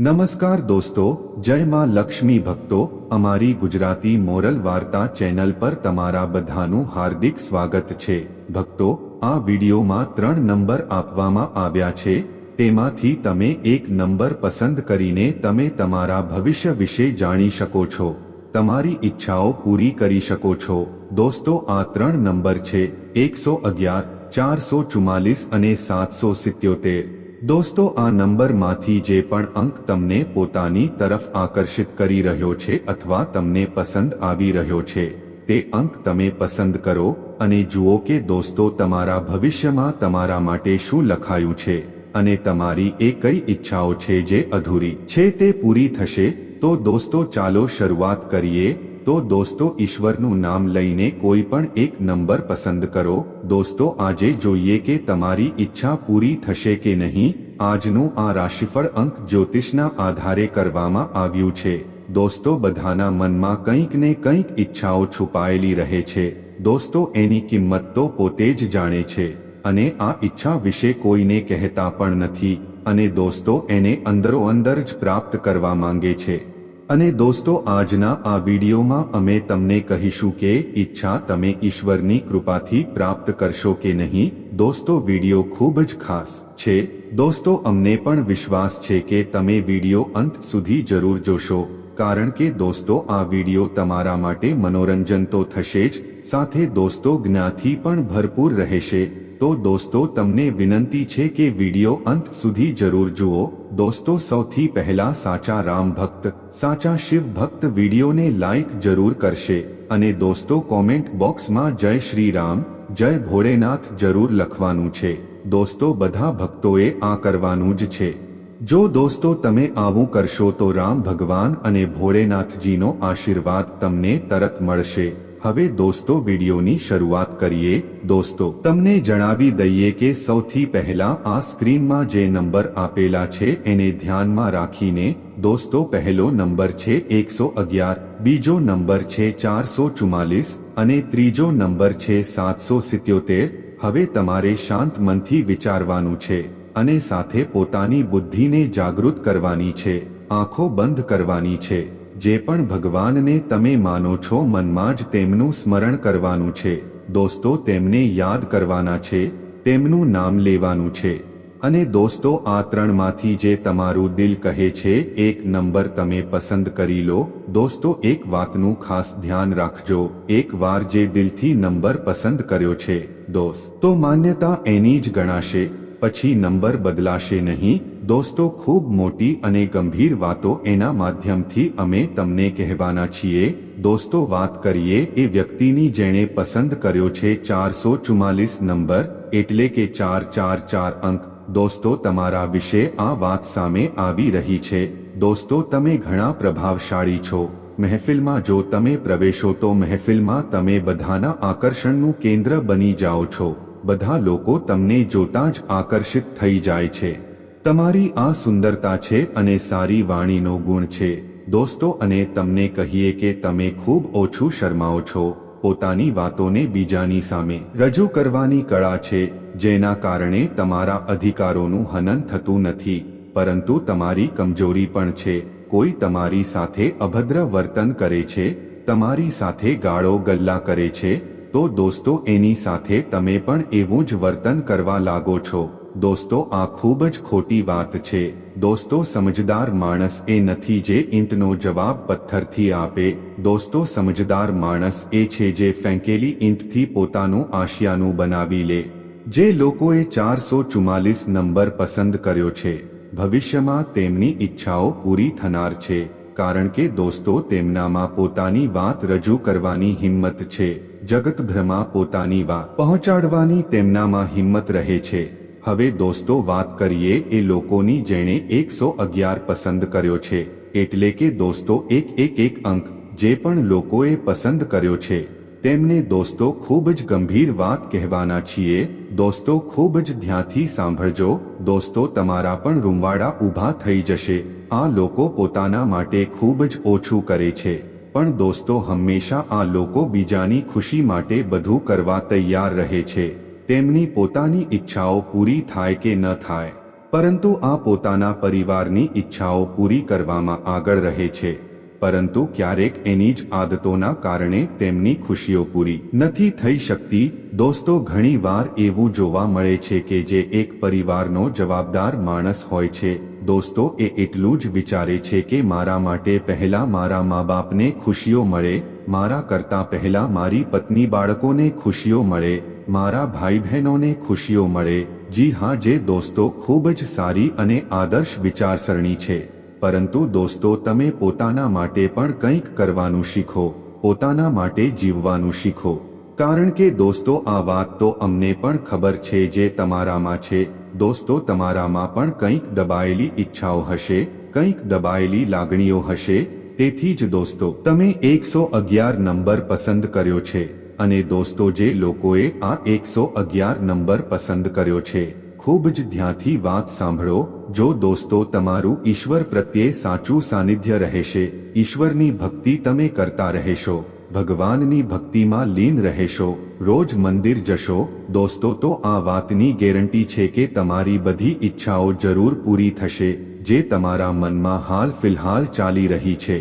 નમસ્કાર દોસ્તો, જય માં લક્ષ્મી ભક્તો, અમારી ગુજરાતી મોરલ વાર્તા ચેનલ પર તમારા બધાનું હાર્દિક સ્વાગત છે. ભક્તો, આ વિડીયોમાં ત્રણ નંબર આપવામાં આવ્યા છે. તેમાંથી તમે એક નંબર પસંદ કરીને તમે તમારા ભવિષ્ય વિશે જાણી શકો છો. તમારી ઈચ્છાઓ પૂરી કરી શકો છો. દોસ્તો, આ ત્રણ નંબર છે. એકસો અગિયાર, ચારસો ચુમ્માલીસ અને સાતસો સિત્યોતેર. દોસ્તો, આ નંબરમાંથી જે પણ અંક તમને પોતાની તરફ આકર્ષિત કરી રહ્યો છે અથવા તમને પસંદ આવી રહ્યો છે, તે અંક તમે પસંદ કરો અને જુઓ કે દોસ્તો, તમારા ભવિષ્યમાં તમારા માટે શું લખાયું છે અને તમારી એ કઈ ઈચ્છાઓ છે જે અધૂરી છે તે પૂરી થશે, તો દોસ્તો, ચાલો શરૂઆત કરીએ. તો દોસ્તો, ઈશ્વરનું નામ લઈને કોઈ પણ એક નંબર પસંદ કરો દોસ્તો, આજે જોઈએ કે તમારી ઈચ્છા પૂરી થશે કે નહીં. આજનું આ રાશિફળ અંક જ્યોતિષના આધારે કરવામાં આવ્યું છે. દોસ્તો, બધાના મનમાં કંઈક ને કંઈક ઈચ્છાઓ છુપાયેલી રહે છે. દોસ્તો, એની કિંમત તો પોતે જ જાણે છે. અને આ ઈચ્છા વિશે કોઈને કહેતા પણ નથી. અને દોસ્તો, એને અંદરો અંદર જ પ્રાપ્ત કરવા માંગે છે. અને દોસ્તો, આજના આ વિડીયોમાં અમે તમને કહીશું કે ઈચ્છા તમે ઈશ્વરની કૃપાથી પ્રાપ્ત કરશો કે નહીં. દોસ્તો, વીડિયો ખૂબ જ ખાસ છે. દોસ્તો, અમને પણ વિશ્વાસ છે કે તમે વીડિયો અંત સુધી જરૂર જોશો. કારણ કે દોસ્તો, આ વીડિયો તમારા માટે મનોરંજન તો થશે જ. સાથે દોસ્તો, જ્ઞાથી પણ ભરપૂર રહેશે. તો દોસ્તો, તમને વિનંતી છે કે વીડિયો અંત સુધી જરૂર જુઓ. દોસ્તો, સૌથી પહેલા સાચા રામ ભક્ત, સાચા શિવ ભક્ત વિડીયોને લાઈક જરૂર કરશે. અને દોસ્તો, કોમેન્ટ બોક્સમાં જય શ્રી રામ, જય ભોળેનાથ જરૂર લખવાનું છે. દોસ્તો, બધા ભક્તોએ આ કરવાનું જ છે. જો દોસ્તો, તમે આવું કરશો તો રામ ભગવાન અને ભોળેનાથજીનો આશીર્વાદ તમને તરત મળશે. હવે દોસ્તો, વિડીયોની શરૂઆત કરીએ. દોસ્તો, તમને જણાવી દઈએ કે સૌથી પહેલા આ સ્ક્રીનમાં જે નંબર આપેલા છે, એને ધ્યાનમાં રાખીને, દોસ્તો, પહેલો નંબર છે એકસો અગિયાર, બીજો નંબર છે ચારસો ચુમ્માલીસ, અને ત્રીજો નંબર છે સાતસો સિત્યોતેર. હવે તમારે શાંત મનથી વિચારવાનું છે, અને સાથે પોતાની બુદ્ધિને જાગૃત કરવાની છે, આંખો બંધ કરવાની છે. જે પણ ભગવાનને તમે માનો છો મનમાં જ તેમનું સ્મરણ કરવાનું છે. દોસ્તો, તેમને યાદ કરવાના છે, તેમનું નામ લેવાનું છે. અને દોસ્તો, આ ત્રણમાંથી જે તમારું દિલ કહે છે, એક નંબર તમે પસંદ કરી લો. દોસ્તો, એક વાતનું ખાસ ધ્યાન રાખજો. એક વાર જે દિલથી નંબર પસંદ કર્યો છે, દોસ્ત તો માન્યતા એની જ ગણાશે. પછી નંબર બદલાશે નહીં. દોસ્તો, ખૂબ મોટી અને ગંભીર વાતો એના માધ્યમથી અમે તમને કહેવાના છીએ. દોસ્તો, વાત કરીએ એ વ્યક્તિની જેણે પસંદ કર્યો છે ચારસો ચુમ્માલીસ નંબર, એટલે કે ચાર ચાર ચાર અંક. દોસ્તો, તમારા વિશે આ વાત સામે આવી રહી છે. દોસ્તો, તમે ઘણા પ્રભાવશાળી છો. મહેફિલમાં જો તમે પ્રવેશો તો મહેફિલમાં તમે બધાના આકર્ષણનું કેન્દ્ર બની જાઓ છો. બધા લોકો તમને જોતા જ આકર્ષિત થઈ જાય છે. તમારી આ સુંદરતા છે અને સારી વાણીનો ગુણ છે. દોસ્તો, અને તમને કહીએ કે તમે ખૂબ ઓછું શરમાઓ છો. પોતાની વાતોને બીજાની સામે રજૂ કરવાની કળા છે, જેના કારણે તમારા અધિકારોનું હનન થતું નથી. પરંતુ તમારી કમજોરી પણ છે. કોઈ તમારી સાથે અભદ્ર વર્તન કરે છે, તમારી સાથે ગાળો ગલ્લા કરે છે, તો દોસ્તો, એની સાથે તમે પણ એવું જ વર્તન કરવા લાગો છો. દોસ્તો, આ ખૂબ જ ખોટી વાત છે. દોસ્તો, સમજદાર માણસ એ નથી જે ઈંટનો જવાબ પથ્થરથી આપે. દોસ્તો, સમજદાર માણસ એ છે જે ફેંકેલી ઈંટથી પોતાનું આશિયાનું બનાવી લે. જે લોકોએ ચારસો ચુમ્માલીસ નંબર પસંદ કર્યો છે. ભવિષ્યમાં તેમની ઈચ્છાઓ પૂરી થનાર છે. કારણ કે દોસ્તો, તેમનામાં પોતાની વાત રજૂ કરવાની હિંમત છે. જગતભ્રમાં પોતાની વાત પહોંચાડવાની તેમનામાં હિંમત રહે છે. હવે દોસ્તો, વાત કરીએ એ લોકોની જેણે એકસો અગિયાર પસંદ કર્યો છે. એટલે કે દોસ્તો, એક એક એક અંક, જે પણ લોકોએ પસંદ કર્યો છે. તેમને દોસ્તો, ખૂબ જ ગંભીર વાત કહેવાના છીએ. દોસ્તો, ખૂબ જ ધ્યાનથી સાંભળજો. દોસ્તો, તમારા પણ રૂમવાડા ઊભા થઈ જશે. આ લોકો પોતાના માટે ખૂબ જ ઓછું કરે છે. પણ દોસ્તો, હંમેશા આ લોકો બીજાની ખુશી માટે બધું કરવા તૈયાર રહે છે. તેમની પોતાની ઈચ્છાઓ પૂરી થાય કે ન થાય, પરંતુ આ પોતાના પરિવારની ઈચ્છાઓ પૂરી કરવામાં આગળ રહે છે, પરંતુ ક્યારેક એની જ આદતોના કારણે તેમની ખુશીઓ પૂરી નથી થઈ શકતી. દોસ્તો ઘણીવાર એવું જોવા મળે છે કે જે એક પરિવારનો જવાબદાર માણસ હોય છે, દોસ્તો, એ એટલું જ વિચારે છે કે મારા માટે પહેલા મારા મા બાપને ખુશીઓ મળે, મારા કરતા પહેલા મારી પત્ની બાળકોને ખુશીઓ મળે મારા ભાઈ બહેનોને ખુશીઓ મળે. જી હા, જે દોસ્તો ખૂબ જ સારી અને આદર્શ વિચારસરણી છે. પરંતુ દોસ્તો, તમે પોતાના માટે પણ કંઈક કરવાનું શીખો. પોતાના માટે જીવવાનું શીખો. કારણ કે દોસ્તો, આ વાત તો અમને પણ ખબર છે જે તમારામાં છે. દોસ્તો, તમારામાં પણ કંઈક દબાયેલી ઈચ્છાઓ હશે, કંઈક દબાયેલી લાગણીઓ હશે. તેથી જ દોસ્તો, તમે એકસો અગિયાર નંબર પસંદ કર્યો છે. અને દોસ્તો, જે લોકોએ આ એકસો અગિયાર નંબર પસંદ કર્યો છે, ખૂબ જ ધ્યાનથી વાત સાંભળો. જો દોસ્તો, તમારું ઈશ્વર પ્રત્યે સાચું સાનિધ્ય રહેશે, ઈશ્વરની ભક્તિ તમે કરતા રહેશો, ભગવાનની ભક્તિમાં લીન રહેશો, રોજ મંદિર જશો. દોસ્તો, તો આ વાતની ગેરંટી છે કે તમારી બધી ઈચ્છાઓ જરૂર પૂરી થશે, જે તમારા મનમાં હાલ ફિલહાલ ચાલી રહી છે.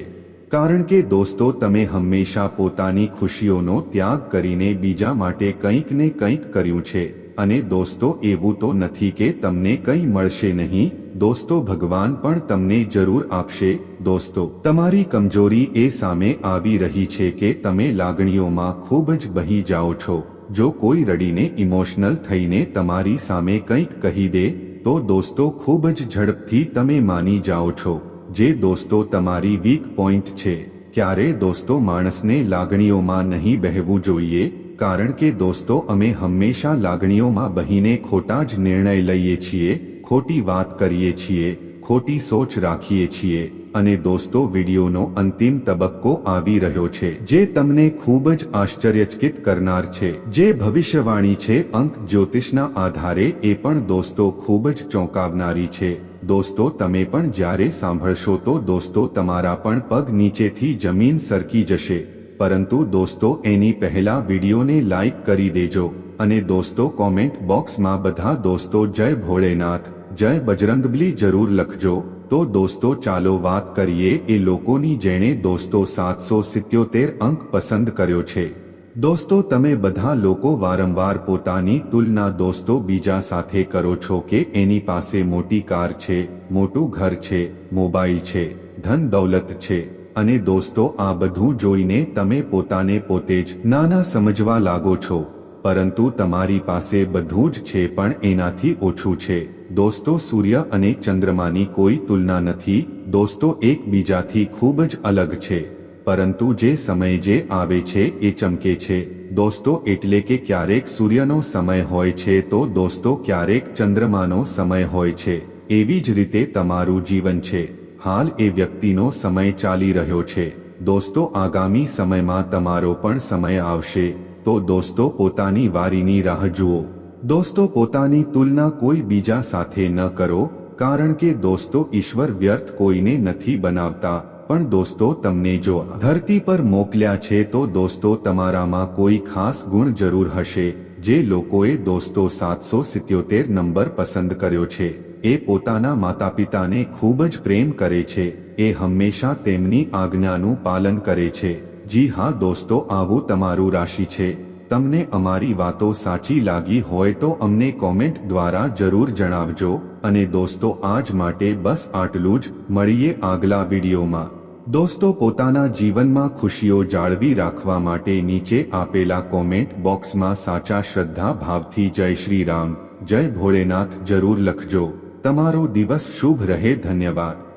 કારણ કે દોસ્તો, તમે હંમેશા પોતાની ખુશીઓનો ત્યાગ કરીને બીજા માટે કંઈક ને કંઈક કર્યું છે. અને દોસ્તો, એવું તો નથી કે તમને કંઈ મળશે નહીં. દોસ્તો, ભગવાન પણ તમને જરૂર આપશે. દોસ્તો, તમારી કમજોરી એ સામે આવી રહી છે કે તમે લાગણીઓમાં ખૂબ જ બહી જાઓ છો. જો કોઈ રડીને ઇમોશનલ થઈને તમારી સામે કંઈક કહી દે, તો દોસ્તો, ખૂબ જ ઝડપથી તમે માની જાઓ છો. જે દોસ્તો તમારી વીક પોઈન્ટ છે, ક્યારે દોસ્તો માણસને લાગણીઓમાં નહીં બહેવું જોઈએ? કારણ કે દોસ્તો અમે હંમેશા લાગણીઓમાં બહીને ખોટા જ નિર્ણય લઈએ છીએ, ખોટી વાત કરીએ છીએ, ખોટી સોચ રાખીએ છીએ, અને દોસ્તો વિડીયોનો અંતિમ તબક્કો આવી રહ્યો છે, જે તમને ખૂબ જ આશ્ચર્યચકિત કરનાર છે, જે ભવિષ્યવાણી છે અંક જ્યોતિષના આધારે એ પણ દોસ્તો ખૂબ જ ચોંકાવનારી છે. દોસ્તો, તમે પણ જ્યારે સાંભળશો તો દોસ્તો, તમારા પણ પગ નીચેથી જમીન સરકી જશે. પરંતુ દોસ્તો, એની પહેલા વિડીયોને લાઈક કરી દેજો અને દોસ્તો, કોમેન્ટ બોક્સમાં બધા દોસ્તો, જય ભોળેનાથ, જય બજરંગબલી જરૂર લખજો. તો દોસ્તો, ચાલો વાત કરીએ એ લોકોની જેણે દોસ્તો સાતસો સિત્યોતેર અંક પસંદ કર્યો છે. દોસ્તો, તમે બધા લોકો વારંવાર પોતાની તુલના દોસ્તો બીજા સાથે કરો છો કે એની પાસે મોટી કાર છે, મોટું ઘર છે, મોબાઈલ છે, ધન દૌલત છે. અને દોસ્તો, આ બધું જોઈને તમે પોતાને પોતે જ નાના સમજવા લાગો છો. પરંતુ તમારી પાસે બધું જ છે પણ એનાથી ઓછું છે. દોસ્તો, સૂર્ય અને ચંદ્રમાની કોઈ તુલના નથી. દોસ્તો, એકબીજાથી ખૂબ જ અલગ છે. પરંતુ જે સમય જે આવે છે એ ચમકે છે. દોસ્તો, એટલે કે ક્યારેક સૂર્યનો સમય હોય છે તો દોસ્તો, ક્યારેક ચંદ્રમાનો સમય હોય છે. એવી જ રીતે તમારું જીવન છે. હાલ એ વ્યક્તિનો સમય ચાલી રહ્યો છે. દોસ્તો, આગામી સમયમાં તમારો પણ સમય આવશે. તો દોસ્તો, પોતાની વારીની રાહ જુઓ. દોસ્તો, પોતાની તુલના કોઈ બીજા સાથે ન કરો, કારણ કે દોસ્તો ઈશ્વર વ્યર્થ કોઈને નથી બનાવતા. પણ દોસ્તો, તમને જો ધરતી પર મોકલ્યા છે તો દોસ્તો, તમારામાં કોઈ ખાસ ગુણ જરૂર હશે. જે લોકોએ દોસ્તો સાતસો સિત્યોતેર નંબર પસંદ કર્યો છે. એ પોતાના માતા પિતાને ખૂબ જ પ્રેમ કરે છે. એ હંમેશા તેમની આજ્ઞાનું પાલન કરે છે. જી હા, દોસ્તો, આવું તમારું રાશિ છે. તમને અમારી વાતો સાચી લાગી હોય તો અમને કોમેન્ટ દ્વારા જરૂર જણાવજો. અને દોસ્તો, આજ માટે બસ આટલું જ. મળીએ આગલા વિડીયોમાં. દોસ્તો પોતાના જીવનમાં ખુશીઓ જાળવી રાખવા માટે નીચે આપેલા કોમેન્ટ બોક્સમાં સાચા શ્રદ્ધા ભાવથી જય શ્રી રામ જય ભોળેનાથ જરૂર લખજો. તમારો દિવસ શુભ રહે, ધન્યવાદ.